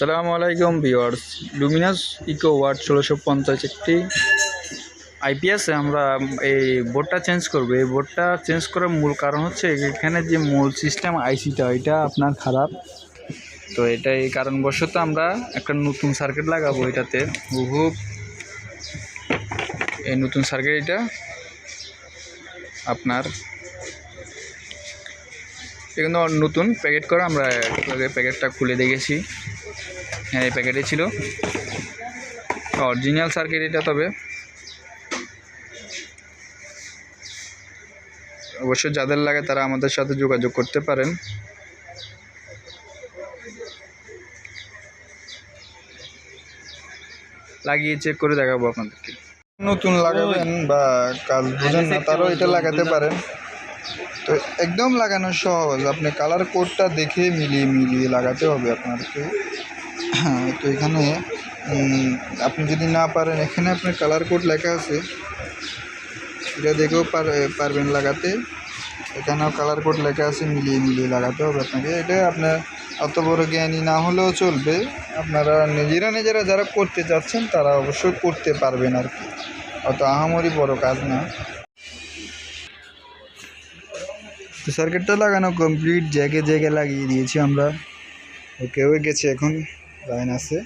আসসালামু আলাইকুম viewers Luminous eco word ষোলোশো পঞ্চাশ একটি আইপিএসে আমরা এই বোর্ডটা চেঞ্জ করব। এই বোর্ডটা চেঞ্জ করার মূল কারণ হচ্ছে এখানে যে মূল সিস্টেম আইসিটা, এটা আপনার খারাপ। তো এটা এই কারণবশত আমরা একটা নতুন সার্কিট লাগাবো এটাতে। হুবহুব এই নতুন সার্কিট এটা আপনার এখানে নতুন প্যাকেট করা আমরা প্যাকেটটা খুলে দেখেছি। হ্যাঁ এই প্যাকেটে ছিল। অরিজিনাল সার্কিট এটা তবে। অবশ্য যাদের লাগে তারা আমাদের সাথে যোগাযোগ করতে পারেন। লাগিয়ে চেক করে দেখাবো আপনাদেরকে। নতুন লাগাবেন বা কাজ বুঝেন না তারও এটা লাগাতে পারেন। তো একদম লাগানো সহজ। আপনি কালার কোডটা দেখে মিলিয়ে মিলিয়ে লাগাতে হবে আপনাকে হ্যাঁ, তো এখানে আপনি যদি না পারেন, এখানে আপনার কালার কোড লেখা আছে। এটা দেখেও পার- পারবেন লাগাতে। এখানেও কালার কোড লেখা আছে, মিলিয়ে মিলিয়ে লাগাতে হবে আপনাকে। এটা আপনার অত বড় জ্ঞানী না হলেও চলবে। আপনারা নিজেরা নিজেরা যারা করতে চাচ্ছেন তারা অবশ্যই করতে পারবেন আর কি। অত আহামরি বড় কাজ না। তো সার্কিটটা লাগানো কমপ্লিট জায়গায় জায়গায় লাগিয়ে দিয়েছি আমরা। ওকে হয়ে গেছে এখন। লাইন আছে।